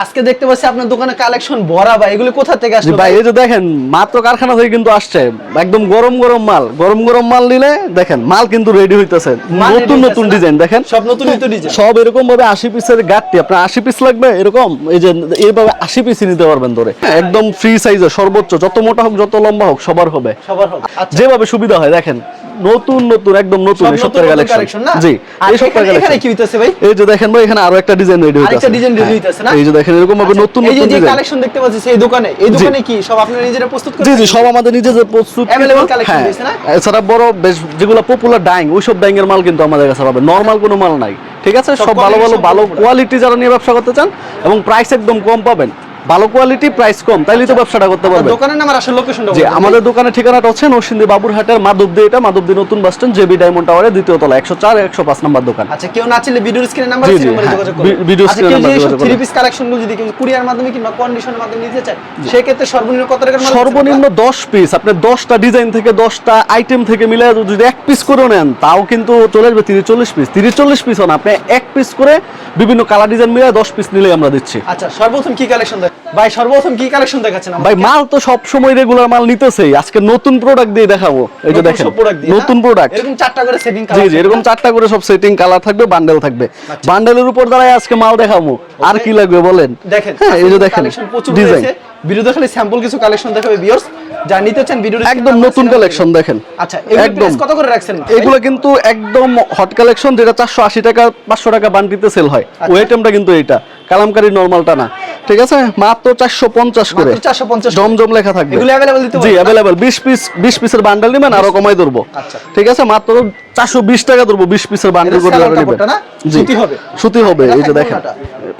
আজকে দেখতে পাচ্ছি আপনার দোকানে কালেকশন ভরা ভাই এগুলো কোথা থেকে জি আসলো ভাই? এই যে দেখেন মাত্র কারখানা থেকে কিন্তু আসছে। একদম গরম গরম মাল গরম গরম মাল নিলে দেখেন মাল কিন্তু রেডি হইতেছে। নতুন নতুন ডিজাইন দেখেন। সব নতুন নতুন ডিজাইন সব এরকম ভাবে আশি পিসের গাঠটি আপনার আশি পিস লাগবে এরকম এই যে এইভাবে আশি পিস নিতে পারবেন ধরে। একদম ফ্রি সাইজে সর্বোচ্চ যত মোটা হোক যত লম্বা হোক সবার হবে। সবার হবে। আচ্ছা। যেভাবে সুবিধা হয় দেখেন নতুন নতুন একদম নতুন এই সপ্তাহের কালেকশন কালেকশন জি এই সপ্তাহের এখানে- এখানে কালেকশন কি হইতাছে ভাই? এই যে দেখেন ভাই এখানে আরও একটা ডিজাইন রেডি হইতাছে। আরেকটা ডিজাইন হ্যাঁ, হইতাছে না? এই যে দেখেন এরকম ভাবে আচ্ছা, নতুন এই যে নতুন যে কালেকশন দেখতে পাচ্ছি সেই দোকানে এই দোকানে কি সব আপনারা নিজেরা প্রস্তুত করেন জি জি সব আমাদের নিজেদের প্রস্তুত अवेलेबल কালেকশন হ্যাঁ। না? এছাড়া বড় বেশ যেগুলো পপুলার ডাইং ওইসব ডাইং এর মাল কিন্তু আমাদের কাছে পাবে নরমাল কোনো মাল নাই ঠিক আছে? সব সব ভালো ভালো ভালো কোয়ালিটি যারা নিয়ে ব্যবসা করতে চান এবং প্রাইস একদম কম পাবেন ভালো কোয়ালিটি প্রাইস কম তাইলে তো ব্যবসাটা করতে পারবেন। দোকানের নাম আর আসল লোকেশনটা যে আমাদের দোকানের ঠিকানাটা হচ্ছে নরসিংদী বাবুরহাটের মাধবদী এটা মাধবদী নতুন বাস স্ট্যান্ড জেবি ডায়মন্ড টাওয়ারের দ্বিতীয় তলা একশো চার একশো পাঁচ নম্বর দোকান। আচ্ছা কেউ না চাইলে ভিডিওর স্ক্রিনে নাম্বার আছে নম্বরে হ্যাঁ, যোগাযোগ করুন। আচ্ছা কেউ number যে যোগাযোগ থ্রি করুন। পিস কালেকশনগুলো যদি কেউ কুরিয়ার মাধ্যমে কিংবা কন্ডিশনের মাধ্যমে নিতে চায় সেক্ষেত্রে সর্বনিম্ন কত টাকার মাল সর্বনিম্ন দশ পিস আপনি দশটা ডিজাইন থেকে দশটা আইটেম থেকে মিলে যদি এক পিস করে নেন তাও কিন্তু চলে আসবে তিরিশ চল্লিশ পিস তিরিশ চল্লিশ পিস হন আপনি এক পিস করে বিভিন্ন কালার ডিজাইন মিলে দশ পিস নিলে আমরা দিচ্ছি। আচ্ছা সর্বপ্রথম কি কালেকশন ভাই সর্বপ্রথম কি কালেকশন দেখাচ্ছেন ভাই মাল তো সব সময় রেগুলার মাল নিতেছেই। আজকে নতুন প্রোডাক্ট দিয়ে দেখাবো। এই যে দেখেন নতুন প্রোডাক্ট এরকম চারটা করে সেটিং জি জি এরকম চারটা করে সব সেটিং কালার থাকবে বান্ডেল থাকবে। আচ্ছা। বান্ডেলের উপর দাঁড়ায় আজকে মাল দেখাবো। আর কি লাগবে বলেন? দেখেন হ্যাঁ এই যে দেখেন কালেকশন প্রচুর ডিজাইন ভিডিওতে খালি স্যাম্পল কিছু কালেকশন দেখাবে ভিউয়ার্স যা নিতে চান ভিডিও একদম নতুন কালেকশন দেখেন। আচ্ছা একদম। কত করে রাখছেন এগুলো কিন্তু একদম হট কালেকশন যেটা চারশো আশি টাকা পাঁচশো টাকা বান্ডিতে সেল হয়। আচ্ছা। ওই আইটেমটা কিন্তু এইটা। কালামকারি নর্মালটা না। ঠিক আছে? মাত্র চারশো পঞ্চাশ করে। চারশো 450 জমজম লেখা থাকবে। এগুলো available দিতে জি? অ্যাভেলেবেল বিশ পিস বিশ পিসের বান্ডেল নেবেন আরও কমাই ধরবো। আচ্ছা। ঠিক আছে? মাত্র চারশো বিশ টাকা ধরবো বিশ পিসের বান্ডেল করে নেবেন। সুতি হবে? সুতি হবে এই যে দেখেন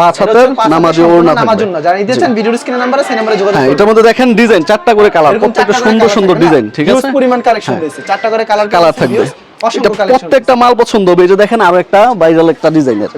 পাঁচ হাতের নামাজি ওড়না। নামাজ না। দিয়েছেন ভিডিওর স্ক্রিনে নাম্বার আছে নাম্বারে যোগাযোগ হ্যাঁ করুন। এটার মধ্যে দেখেন ডিজাইন চারটা করে কালার প্রত্যেকটা সুন্দর সুন্দর ডিজাইন ঠিক আছে? পরিমাণ কালেকশন হ্যাঁ। রয়েছে। চারটা করে কালার কালার থাকবে। প্রত্যেকটা মাল পছন্দ হবে। এই যে দেখেন আরও একটা বাইরাল একটা ডিজাইনের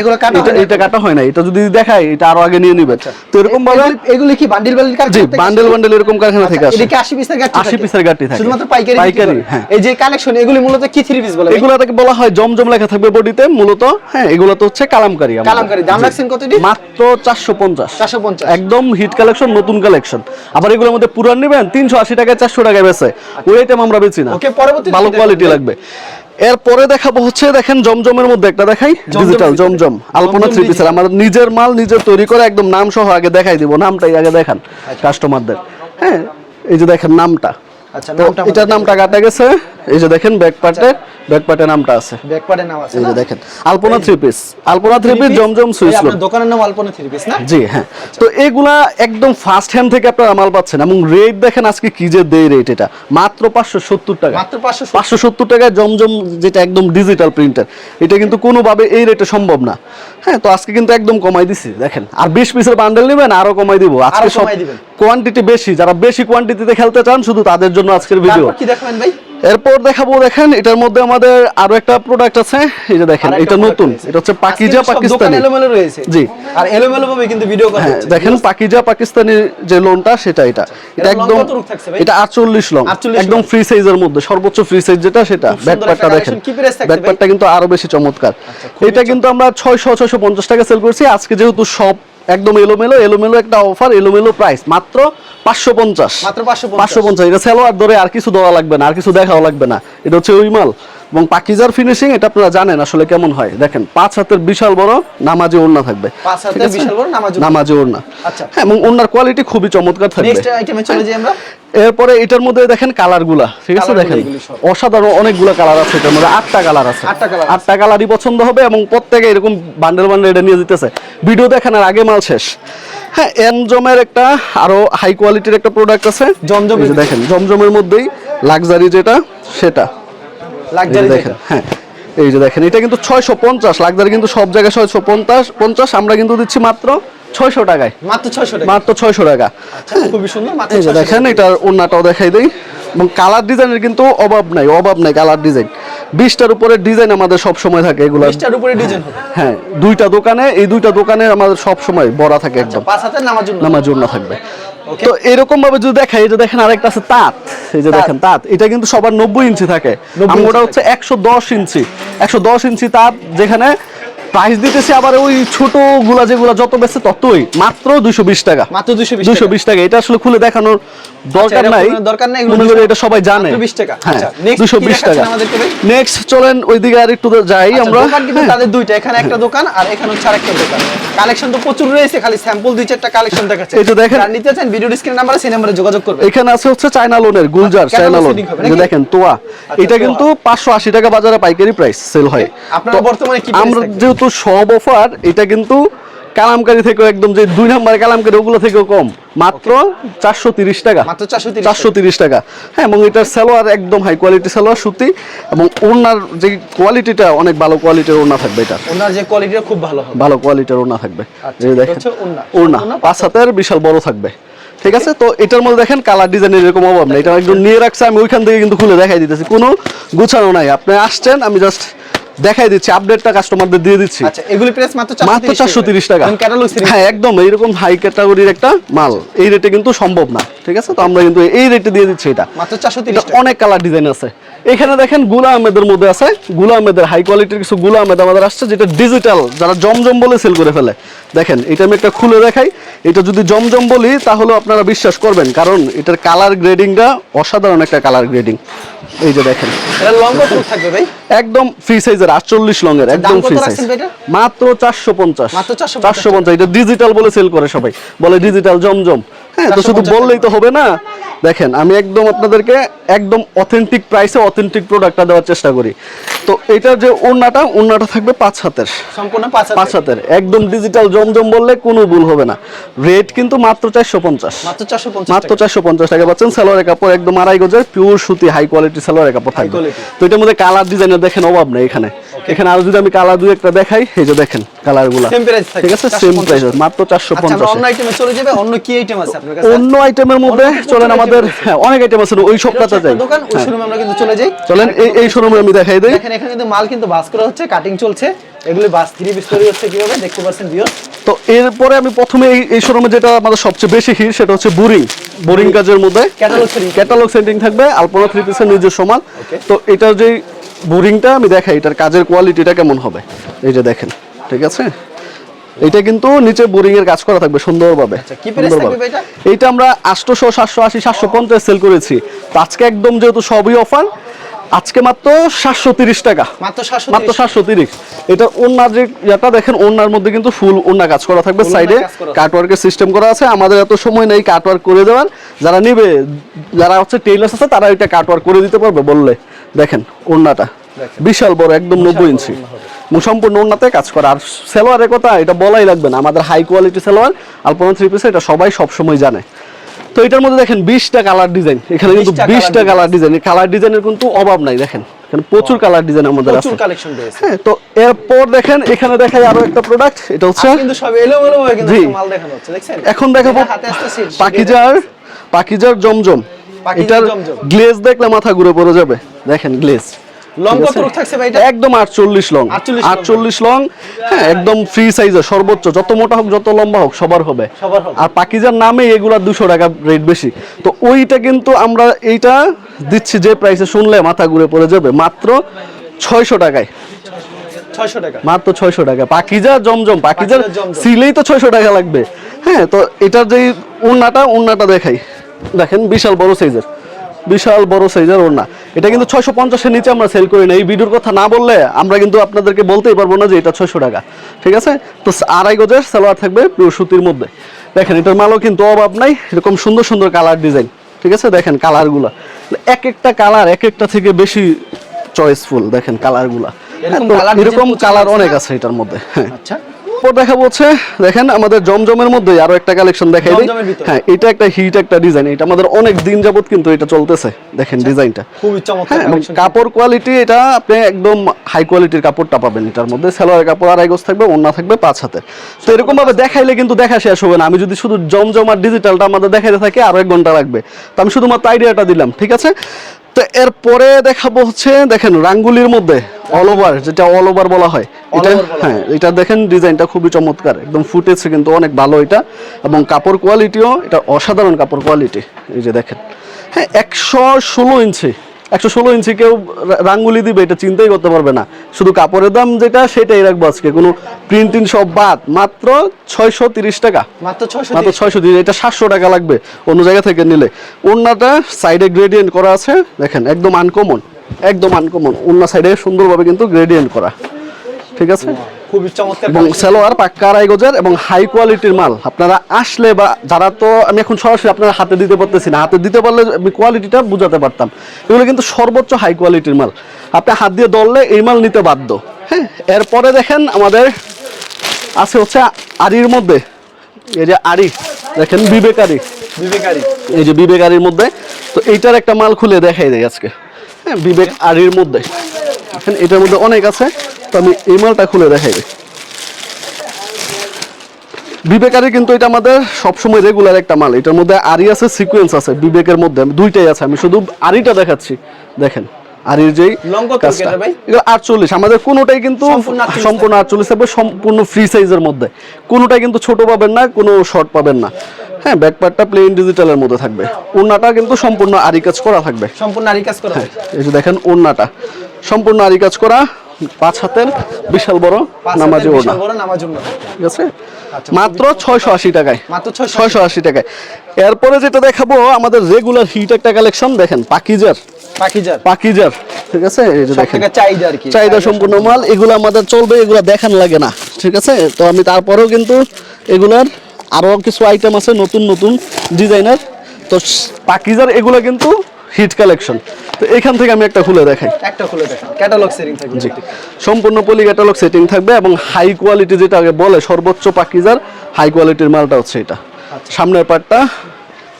এগুলো কাটা এটা কাটা হয় না। এটা যদি দেখাই এটা আরও আগে নিয়ে নিবেন তো এরকম ভাবে এগুলো কি বান্ডিল বান্ডিল জি বান্ডেল বান্ডেল এরকম কারখানা থেকে আসে। এটা 80 পিসের গাঠি 80 পিসের গাঠি থাকে। শুধুমাত্র পাইকারি পাইকারি, হ্যাঁ। এই যে কালেকশন এগুলি মূলত কি থ্রি পিস বলে? ভাই? এগুলো থেকে বলা হয় জমজম লেখা থাকবে বডিতে। মূলত হ্যাঁ এগুলো তো হচ্ছে কালামকারি। কালামকারী। দাম। রাখছেন কতটি? মাত্র 450 450 একদম হিট কালেকশন নতুন কালেকশন আবার এগুলোর মধ্যে পুরান নেবেন 380 টাকা 400 টাকায় বেচে। ওই আইটেম আমরা বেচি না। ওকে, পরবর্তীতে ভালো কোয়ালিটি দেখাবেন? লাগবে এরপরে দেখাবো হচ্ছে দেখেন জমজমের মধ্যে একটা দেখাই ডিজিটাল জমজম আলপনা থ্রি পিসের আমার নিজের মাল নিজের তৈরি করে একদম নাম সহ আগে দেখাই দিব নামটাই আগে দেখান আচ্ছা। কাস্টমারদের হ্যাঁ এই যে দেখেন নামটা। আচ্ছা তো এটার নামটা কাটা গেছে। এই যে দেখেন ব্যাক পার্টে ব্যাক পার্টে নামটা আছে। ব্যাক পার্টের নাম আছে এই যে দেখেন Alpana three piece Alpana three piece Zamzam switch আপনার দোকানের নাম আলপনা থ্রি পিস না? জি হ্যাঁ। তো এগুলা একদম ফার্স্ট হ্যান্ড থেকে আপনারা মাল পাচ্ছেন এবং রেট দেখেন আজকে কি যে দেয় রেট এটা। মাত্র পাঁচশো সত্তর টাকা। মাত্র 570 পাঁচশো টাকায় জমজম যেটা একদম ডিজিটাল প্রিন্টার এটা কিন্তু কোনোভাবে এই রেটে সম্ভব না। হ্যাঁ তো আজকে কিন্তু একদম কমাই দিছি দেখেন। আর বিশ পিসের বান্ডেল নেবেন আরও কমাই দিব। আজকে সব কমাই দিবেন। কোয়ান্টিটি বেশি যারা বেশি কোয়ান্টিটিতে খেলতে চান শুধু তাদের জন্য আজকের ভিডিও কি দেখাবেন ভাই? এরপর দেখাবো দেখেন এটার মধ্যে আমাদের আরও একটা প্রোডাক্ট আছে। এই যে দেখেন এটা নতুন এটা হচ্ছে পাকিজা পাকিস্তানি। এলোমেলো রয়েছে। জি। আর এলোমেলো ভাবে কিন্তু ভিডিও করা হ্যাঁ হচ্ছে দেখেন পাকিজা পাকিস্তানি যে লোনটা সেটা এটা। এটা একদম? এটা 48 লং একদম ফ্রি সাইজের মধ্যে সর্বোচ্চ ফ্রি সাইজ যেটা সেটা। খুব ব্যাক সুন্দর পার্টটা একটা দেখেন collection। কি price থাকছে ব্যাক ভাই? পার্টটা কিন্তু আরও বেশি চমৎকার। এটা কিন্তু আমরা 600 650 টাকা সেল করছি। আজকে যেহেতু সব একদম এলোমেলো এলোমেলো একটা অফার এলোমেলো প্রাইস মাত্র 550 মাত্র 550 550 এটা সেলোয়ার ধরে আর কিছু দেওয়া লাগবে না আর কিছু দেখাও লাগবে না। এটা হচ্ছে ওই মাল। এবং পাকিজার ফিনিশিং এটা আপনারা জানেন আসলে কেমন হয়। দেখেন পাঁচ হাতের বিশাল বড় নামাজি ওড়না থাকবে। পাঁচ হাতের ঠিক আছে? বিশাল বড় নামাজি ওড়না। আচ্ছা। হ্যাঁ এবং ওড়নার কোয়ালিটি খুবই চমৎকার থাকবে। নেক্সট আইটেমে চলে যাই আমরা। এরপরে এটার মধ্যে দেখেন কালারগুলা। ঠিক আছে দেখেন? অসাধারণ অনেকগুলো কালার আছে এটার মধ্যে। আটটা কালার আছে। আটটা কালারই পছন্দ হবে এবং প্রত্যেকে এরকম বান্ডেল বান্ডেল এটা নিয়ে দিতেছে ভিডিও দেখানোর আগে মাল শেষ। হ্যাঁ এনজমের একটা আরও হাই কোয়ালিটির একটা প্রোডাক্ট আছে। জমজম দেখেন জমজমের মধ্যেই লাক্সারি যেটা সেটা। লাক্সারি দেখেন হ্যাঁ এই যে দেখেন এটা কিন্তু ছয়শো পঞ্চাশ লাক্সারি কিন্তু সব জায়গায় ছয়শো পঞ্চাশ পঞ্চাশ আমরা কিন্তু দিচ্ছি মাত্র ছয়শো টাকায়। মাত্র 600 টাকা। মাত্র ছয়শো টাকা। আচ্ছা খুবই সুন্দর এই যে দেখেন এটার দেখাই দেই। এবং কালার ডিজাইনের কিন্তু অভাব নাই অভাব নাই কালার ডিজাইন। বিশটার উপরে ডিজাইন আমাদের সব সময় থাকে এগুলো। বিশটার উপরে ডিজাইন হ্যাঁ দুইটা দোকানে এই দুইটা দোকানে আমাদের সব সময় ভরা থাকে একদম। পাঁচ হাতের নামার জন্য নামার জন্য থাকবে. তো এরকম ভাবে যদি দেখেন এটা দেখেন আরেকটা আছে তাঁত। এই যে দেখেন তাঁত। এটা কিন্তু সবার নব্বই ইঞ্চি থাকে। 90 আমরা হচ্ছে একশো দশ ইঞ্চি। একশো দশ ইঞ্চি তাঁত যেখানে প্রাইস দিতেছি আবার ওই ছোটগুলা যেগুলা যত বেশি ততই মাত্র দুশো বিশ টাকা। মাত্র দুশো বিশ বিশ টাকা। এটা আসলে খুলে দেখানোর দরকার নাই। দরকার নাই, মনে করি এটা সবাই জানে। মাত্র 20 টাকা। হ্যাঁ আচ্ছা, দুশো বিশ টাকা। আমাদেরকে ভাই? নেক্সট চলেন ওইদিকে আর একটু যাই আচ্ছা, আমরা। হ্যাঁ। তাদের দুইটা এখানে একটা দোকান আর এখানে হচ্ছে আরেকটা দোকান। কালেকশন তো প্রচুর রয়েছে খালি স্যাম্পল দুই চারটা কালেকশন দেখাচ্ছে। এই তো দেখেন। যারা নিতে চান ভিডিও স্ক্রিন নাম্বারে সেই নাম্বারে যোগাযোগ করবেন। এখানে আছে হচ্ছে চায়না লোনের গুলজার চায়না লোন? দেখেন তোয়া। এটা কিন্তু পাঁচশো আশি টাকা বাজারে পাইকারি প্রাইস সেল হয়। আপনারা বর্তমানে কি আমরা থাকবে? যেহেতু সব অফার এটা কিন্তু কালামকারি থেকে একদম যে দুই নাম্বার কালামকারি ওগুলো থেকেও কম। মাত্র চারশো তিরিশ টাকা। মাত্র 430 চারশো তিরিশ টাকা। হ্যাঁ এবং এটার সালোয়ার একদম হাই কোয়ালিটি সালোয়ার সুতি এবং ওনার যে কোয়ালিটিটা অনেক ভালো কোয়ালিটির ওনা থাকবে এটা। ওনার যে কোয়ালিটিটা খুব ভালো ভালো কোয়ালিটির ওনা থাকবে। আচ্ছা, যে দেখেন ওড়না। পাঁচ হাতের বিশাল বড় থাকবে। ঠিক আছে? তো এটার মধ্যে দেখেন কালার ডিজাইনের এরকম অভাব নেই। এটা একদম নিয়ে রাখছে আমি ওইখান থেকে কিন্তু খুলে দেখাই দিতেছি। কোনো গুছানো নাই। আপনি আসছেন আমি জাস্ট দেখাই দিচ্ছি আপডেটটা কাস্টমারদের দিয়ে দিচ্ছি। আচ্ছা এগুলি প্রাইস মাত্র টাকা। ক্যাটালগ হ্যাঁ একদম এইরকম হাই ক্যাটাগরির একটা মাল। এই রেটে কিন্তু সম্ভব না ঠিক আছে? তো আমরা কিন্তু এই রেটে দিয়ে দিচ্ছি এটা। মাত্র 430 টাকা। অনেক কালার ডিজাইন আছে। এখানে দেখেনগুলা আহমেদের মধ্যে আছে। গুলা আহমেদের হাই কোয়ালিটির কিছু গুলা আহমেদ আমাদের আসছে যেটা ডিজিটাল যারা জমজম বলে সেল করে ফেলে। দেখেন এটা আমি একটা খুলে দেখাই। এটা যদি জমজম বলি তাহলে আপনারা বিশ্বাস করবেন কারণ এটার কালার গ্রেডিংটা অসাধারণ একটা কালার গ্রেডিং এই যে দেখেন। এটা লং কত থাকবে ভাই? একদম ফ্রি সাইজের আটচল্লিশ লং এর একদম ফ্রি সাইজ? মাত্র চারশো পঞ্চাশ। মাত্র 450 চারশো পঞ্চাশ এটা ডিজিটাল বলে সেল করে সবাই। বলে ডিজিটাল জমজম। হ্যাঁ তো শুধু বললেই তো হবে না। দেখেন আমি একদম আপনাদেরকে একদম অথেন্টিক প্রাইসে অথেন্টিক প্রোডাক্টটা দেওয়ার চেষ্টা করি। তো এটার যে ওড়নাটা ওড়নাটা থাকবে পাঁচ হাতের। সম্পূর্ণ পাঁচ হাজার পাঁচ হাতের। একদম ডিজিটাল জমজম বললে কোনো ভুল হবে না। রেট কিন্তু মাত্র চারশো পঞ্চাশ। মাত্র 450 মাত্র টাকা। চারশো পঞ্চাশ টাকা পাচ্ছেন সালোয়ারের কাপড় একদম আড়াই গজের পিওর সুতি হাই কোয়ালিটি সালোয়ারের কাপড় থাকবে। তো এটার মধ্যে কালার ডিজাইনের দেখেন অভাব নেই এখানে। এখানে আরও যদি আমি কালার দুই একটা দেখাই এই যে দেখেন। কালারগুলা Same price থাকে, ঠিক আছে? সেম প্রাইস মাত্র চারশো আচ্ছা অন্য আইটেমে চলে যাবে অন্য কি আইটেম আছে আপনার কাছে? অন্য আইটেমের মধ্যে চলেন আমাদের item আছে। অনেক আইটেম আছে ওই সপ্তাহটা যাই। দোকান ওই। শোরুমে আমরা কিন্তু চলে যাই। চলেন এই এই শোরুমে আমি দেখাই দিই। দেখেন এখানে কিন্তু মাল কিন্তু বাস করা হচ্ছে কাটিং চলছে। এগুলি বাস থ্রি পিস তৈরি হচ্ছে কীভাবে দেখতে পাচ্ছেন ভিউয়ার তো এরপরে আমি প্রথমে এই শোরুমে যেটা আমাদের সবচেয়ে বেশি হিট সেটা হচ্ছে বোরিং। বোরিং কাজের মধ্যে ক্যাটালগ সেটিং থাকবে আলপনা থ্রি পিসের মাল। Okay. তো এটার যে বোরিংটা আমি দেখাই এটার কাজের কোয়ালিটিটা কেমন হবে? এই যে দেখেন। ঠিক আছে? এটা কিন্তু নিচে বোরিং এর কাজ করা থাকবে সুন্দরভাবে। আচ্ছা? এইটা আমরা আটশোশো সাতশো আশি সাতশো পঞ্চাশ সেল করেছি আজকে একদম যেহেতু সবই অফার আজকে মাত্র সাতশো তিরিশ টাকা। মাত্র সাতশো তিরিশ। এটা ওনার যে ইয়াটা দেখেন ওনার মধ্যে কিন্তু ফুল ওনা কাজ করা থাকবে সাইডে কাটওয়ার্কের সিস্টেম করা। আছে। আমাদের এত সময় নেই কাটওয়ার্ক করে দেওয়ার। যারা নিবে যারা হচ্ছে টেইলার্স আছে তারা এটা কাটওয়ার্ক করে দিতে পারবে বললে। দেখেন দেখেন। বিশাল বড় একদম নব্বই ইঞ্চি। সম্পূর্ণ ওড়নাতে কাজ করা। আর সেলোয়ারের কথা এটা বলাই লাগবে না। আমাদের high quality salwar Alpana three পিসে এটা সবাই সবসময় জানে। তো এটার মধ্যে দেখেন বিশটা কালার ডিজাইন এখানে কিন্তু 20টা বিশটা কালার ডিজাইন কালার ডিজাইনের কিন্তু অভাব নাই দেখেন। এখানে প্রচুর কালার ডিজাইন আমাদের আছে। কালেকশন রয়েছে। হ্যাঁ তো এরপর দেখেন এখানে দেখাই আরও একটা প্রোডাক্ট এটা হচ্ছে কিন্তু সব এলোমেলো হয়ে কিন্তু মাল দেখানো হচ্ছে দেখছেন? এখন দেখাবো পাকিজার পাকিজার জমজম। এটার গ্লেজ দেখলে মাথা ঘুরে পড়ে যাবে। দেখেন গ্লেজ লং কত থাকছে ভাই এটা? একদম আটচল্লিশ লং। 48 লং হ্যাঁ একদম ফ্রি সর্বোচ্চ। যত মোটা হোক যত লম্বা হোক সবার হবে। আর পাকিজার নামে এগুলা টাকা রেট বেশি। তো ওইটা কিন্তু আমরা এইটা দিচ্ছি যে প্রাইসে শুনলে মাথা ঘুরে পড়ে যাবে মাত্র ছয়শো টাকায়। টাকা। মাত্র ছয়শো টাকা। পাকিজা জমজম পাকিজার সিলেই তো ছয়শো টাকা লাগবে। হ্যাঁ তো এটার যে ওড়নাটা ওড়নাটা দেখাই। দেখেন বিশাল বড় সাইজের বিশাল বড় সাইজের ওড়না। এটা কিন্তু ছয়শো পঞ্চাশের নিচে আমরা সেল করি না। এই ভিডিওর কথা না বললে আমরা কিন্তু আপনাদেরকে বলতেই পারব না যে এটা ছয়শো টাকা। ঠিক আছে? তো আড়াই গজের সালোয়ার থাকবে পিওর সুতির মধ্যে। দেখেন এটার মালও কিন্তু অভাব নাই। এরকম সুন্দর সুন্দর কালার ডিজাইন ঠিক আছে? দেখেন কালারগুলো এক একটা কালার এক একটা থেকে বেশি চয়েসফুল দেখেন কালারগুলা এরকম কালার অনেক আছে এটার মধ্যে। হ্যাঁ। আচ্ছা। এরপর দেখা হচ্ছে দেখেন আমাদের জমজমের মধ্যে আরও একটা কালেকশন দেখাই দিই। হ্যাঁ এটা একটা হিট একটা ডিজাইন এটা আমাদের অনেক দিন যাবত কিন্তু এটা চলতেছে দেখেন ডিজাইনটা খুবই চমৎকার হ্যাঁ কাপড় কোয়ালিটি এটা আপনি একদম হাই কোয়ালিটির কাপড়টা পাবেন এটার মধ্যে। সেলোয়ার কাপড় আড়াই গজ থাকবে ওন্না থাকবে পাঁচ হাতে। তো এরকম ভাবে দেখাইলে কিন্তু দেখা শেষ হবে না। আমি যদি শুধু জমজম আর ডিজিটালটা আমাদের দেখাইতে থাকি আরও এক ঘণ্টা লাগবে। তো আমি শুধুমাত্র আইডিয়াটা দিলাম ঠিক আছে? তো এরপরে দেখাবো হচ্ছে দেখেন রাঙ্গুলির মধ্যে অল ওভার যেটা অল ওভার বলা হয়। এটা হ্যাঁ এটা দেখেন ডিজাইনটা খুবই চমৎকার একদম ফুটেছে কিন্তু অনেক ভালো এটা। এবং কাপড় কোয়ালিটিও এটা অসাধারণ কাপড় কোয়ালিটি এই যে দেখেন। হ্যাঁ একশো ষোলো ইঞ্চি। একশো ষোলো ইঞ্চি কেউ রাঙ্গুলি দিবে এটা চিন্তাই করতে পারবে না। শুধু কাপড়ের দাম যেটা সেটাই রাখব আজকে। কোনো প্রিন্টিং সব বাদ মাত্র ছয়শো তিরিশ টাকা। মাত্র ছয়শো মাত্র ছয়শো তিরিশ এটা সাতশো টাকা লাগবে অন্য জায়গা থেকে নিলে। অন্যটা সাইডে গ্রেডিয়েন্ট করা আছে দেখেন একদম আনকমন একদম আনকমন অন্য সাইডে সুন্দরভাবে কিন্তু গ্রেডিয়েন্ট করা। ঠিক আছে? খুবই চমৎকার এবং সালোয়ার পাক্কা আড়াই গজের এবং হাই কোয়ালিটির মাল। আপনারা আসলে বা যারা তো আমি এখন সরাসরি আপনারা হাতে দিতে পারতেছি না হাতে দিতে পারলে আমি কোয়ালিটিটা বুঝাতে পারতাম। এগুলো কিন্তু সর্বোচ্চ হাই কোয়ালিটির মাল। আপনি হাত দিয়ে ধরলে এই মাল নিতে বাধ্য। হ্যাঁ এরপরে দেখেন আমাদের আছে হচ্ছে আড়ির মধ্যে। এই যে আড়ি দেখেন বিবেক আড়ি বিবেকারী এই যে বিবেক আড়ির মধ্যে। তো এইটার একটা মাল খুলে দেখাই দেয় আজকে। হ্যাঁ বিবেক আড়ির মধ্যে। এটার মধ্যে অনেক আছে। তো আমি এই মালটা খুলে দেখাই। বিবেকারি কিন্তু এটা আমাদের সবসময় রেগুলার একটা মাল। এটার মধ্যে আরি আছে সিকোয়েন্স আছে বিবেকের মধ্যে দুইটাই আছে। আমি শুধু আরিটা দেখাচ্ছি। দেখেন আরির যেই কাজটা। এগুলো আটচল্লিশ। আমাদের কোনোটাই কিন্তু সম্পূর্ণ আটচল্লিশ থাকবে সম্পূর্ণ ফ্রি সাইজের মধ্যে। কোনোটাই কিন্তু ছোট পাবেন না কোনো শর্ট পাবেন না। হ্যাঁ ব্যাকপার্টটা প্লেন ডিজিটালের মধ্যে থাকবে। ওড়নাটা কিন্তু সম্পূর্ণ আরি কাজ করা থাকবে। সম্পূর্ণ আরি কাজ করা হয় এই যে দেখেন ওড়নাটা। সম্পূর্ণ আরি কাজ করা পাঁচ হাতের বিশাল বড় নামাজি ওড়না। ঠিক আছে? আচ্ছা, মাত্র ছয়শো আশি টাকায়। মাত্র ছয়শো আশি। টাকায়। এরপরে যেটা দেখাবো আমাদের রেগুলার হিট একটা কালেকশন দেখেন পাকিজার। পাখিজার পাকিজার ঠিক আছে? এই যে দেখেন। চাহিদা আর কি। চাহিদা সম্পূর্ণ মাল এগুলো আমাদের চলবে এগুলো দেখান লাগে না ঠিক আছে? তো আমি তারপরেও কিন্তু এগুলার আরও কিছু আইটেম আছে নতুন নতুন ডিজাইনের তো পাকিজার এগুলো কিন্তু হিট কালেকশন তো এখান থেকে আমি একটা খুলে দেখাই। একটা খুলে দেখেন ক্যাটালগ সেটিং থাকবে জি। সম্পূর্ণ পলি ক্যাটালগ সেটিং থাকবে এবং হাই কোয়ালিটি যেটা আগে বলে সর্বোচ্চ পাকিজার হাই কোয়ালিটির মালটা হচ্ছে এটা। সামনের পার্টটা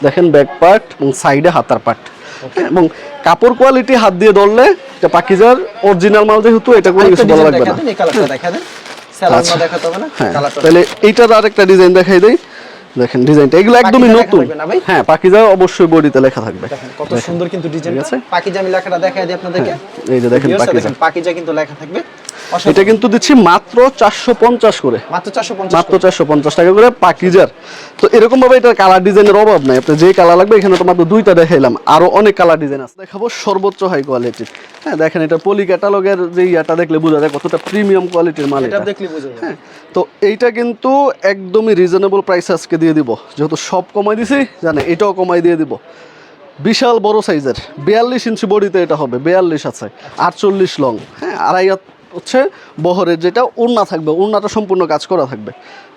দেখেন ব্যাক পার্ট এবং সাইডে হাতার পার্ট এবং কাপড় কোয়ালিটি হাত দিয়ে ধরলে এটা পাকিজার অরিজিনাল মাল যেহেতু এটা কোনো কিছু বলা লাগবে না। আচ্ছা। হ্যাঁ তাহলে এইটার আর একটা ডিজাইন দেখাই দেই। দেখেন ডিজাইনটা এগুলো একদমই নতুন? হ্যাঁ পাকিজা অবশ্যই বডিতে লেখা থাকবে কত সুন্দর কিন্তু ডিজাইন আছে? পাকিজা আমি লেখাটা দেখাই দিই আপনাদেরকে এই যে দেখেন পাকিজা। পাকিজা কিন্তু লেখা থাকবে। এটা কিন্তু দিচ্ছি মাত্র চারশো পঞ্চাশ করে। মাত্র 450 মাত্র চারশো পঞ্চাশ টাকা করে পাকিজার। তো এরকম ভাবে এটা কালার ডিজাইনের অভাব নাই। আপনার যে কালার লাগবে এখানে তো মাত্র দুইটা দেখাইলাম। আরও অনেক কালার ডিজাইন আছে। দেখাবো সর্বোচ্চ হাই কোয়ালিটির হ্যাঁ দেখেন এটা পলি ক্যাটালগের যে ইয়াটা দেখলে বোঝা যায় কতটা প্রিমিয়াম কোয়ালিটির মাল এটা। দেখলে বুঝে যাবে হ্যাঁ তো এইটা কিন্তু একদমই রিজনেবল প্রাইস আজকে দিয়ে দিব। যেহেতু সব কমাই দিছি জানে এটাও কমাই দিয়ে দিব। বিশাল বড় সাইজের বিয়াল্লিশ ইঞ্চি বডিতে এটা হবে। বিয়াল্লিশ আছে। আটচল্লিশ লং হ্যাঁ আড়াই হাত হচ্ছে বহরের যেটা ওড়না থাকবে, ওড়নাটা সম্পূর্ণ কাজ করা থাকবে।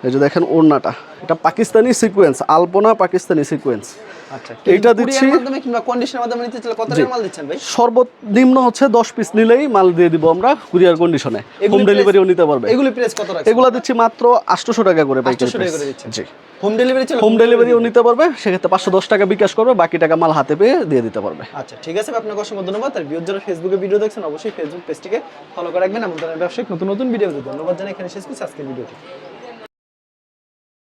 এই যে দেখেন ওড়নাটা, এটা পাকিস্তানি সিকোয়েন্স আলপনা পাকিস্তানি সিকোয়েন্স আচ্ছা এইটা দিচ্ছি। মাধ্যমে কিংবা কন্ডিশনের মাধ্যমে নিতে চাইলে কত টাকা মাল দিচ্ছেন ভাই? সর্বনিম্ন হচ্ছে দশ পিস নিলেই মাল দিয়ে দিব আমরা কুরিয়ার কন্ডিশনে হোম ডেলিভারিও নিতে পারবে। এগুলি প্রাইস কত রাখছেন? এগুলো দিচ্ছি মাত্র আটশোশো টাকা করে পাইকারি 800 টাকা করে দিচ্ছেন। জি। হোম ডেলিভারি চলে হোম ডেলিভারিও নিতে পারবে সেক্ষেত্রে পাঁচশো দশ টাকা বিকাশ করবে বাকি টাকা মাল হাতে পেয়ে দিয়ে দিতে পারবে। আচ্ছা ঠিক আছে আপনাকে অসংখ্য ধন্যবাদ। আর ভিউজ যারা ফেসবুকে ভিডিও দেখছেন অবশ্যই ফেসবুক পেজটিকে ফলো করে রাখবেন। ধরনের ব্যবসায়িক নতুন নতুন ভিডিও ধন্যবাদ জানাই। এখানে শেষ করছি আজকের ভিডিওটি